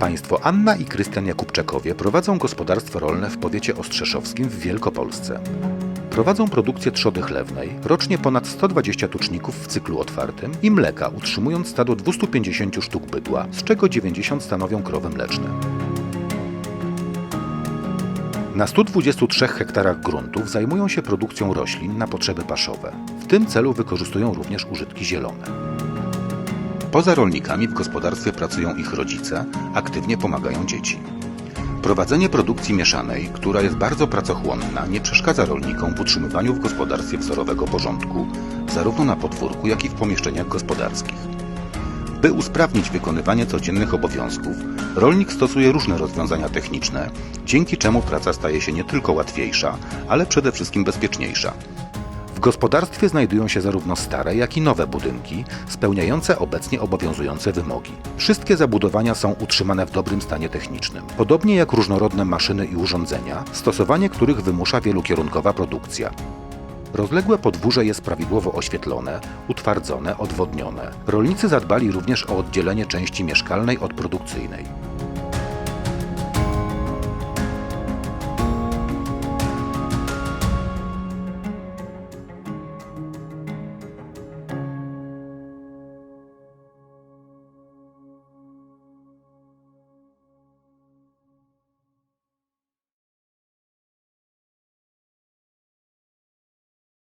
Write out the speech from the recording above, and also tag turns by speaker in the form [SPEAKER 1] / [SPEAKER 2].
[SPEAKER 1] Państwo Anna i Krystian Jakubczakowie prowadzą gospodarstwo rolne w powiecie ostrzeszowskim w Wielkopolsce. Prowadzą produkcję trzody chlewnej, rocznie ponad 120 tuczników w cyklu otwartym i mleka, utrzymując stado 250 sztuk bydła, z czego 90 stanowią krowy mleczne. Na 123 hektarach gruntów zajmują się produkcją roślin na potrzeby paszowe. W tym celu wykorzystują również użytki zielone. Poza rolnikami w gospodarstwie pracują ich rodzice, aktywnie pomagają dzieci. Prowadzenie produkcji mieszanej, która jest bardzo pracochłonna, nie przeszkadza rolnikom w utrzymywaniu w gospodarstwie wzorowego porządku, zarówno na podwórku, jak i w pomieszczeniach gospodarskich. By usprawnić wykonywanie codziennych obowiązków, rolnik stosuje różne rozwiązania techniczne, dzięki czemu praca staje się nie tylko łatwiejsza, ale przede wszystkim bezpieczniejsza. W gospodarstwie znajdują się zarówno stare, jak i nowe budynki, spełniające obecnie obowiązujące wymogi. Wszystkie zabudowania są utrzymane w dobrym stanie technicznym, podobnie jak różnorodne maszyny i urządzenia, stosowanie których wymusza wielokierunkowa produkcja. Rozległe podwórze jest prawidłowo oświetlone, utwardzone, odwodnione. Rolnicy zadbali również o oddzielenie części mieszkalnej od produkcyjnej.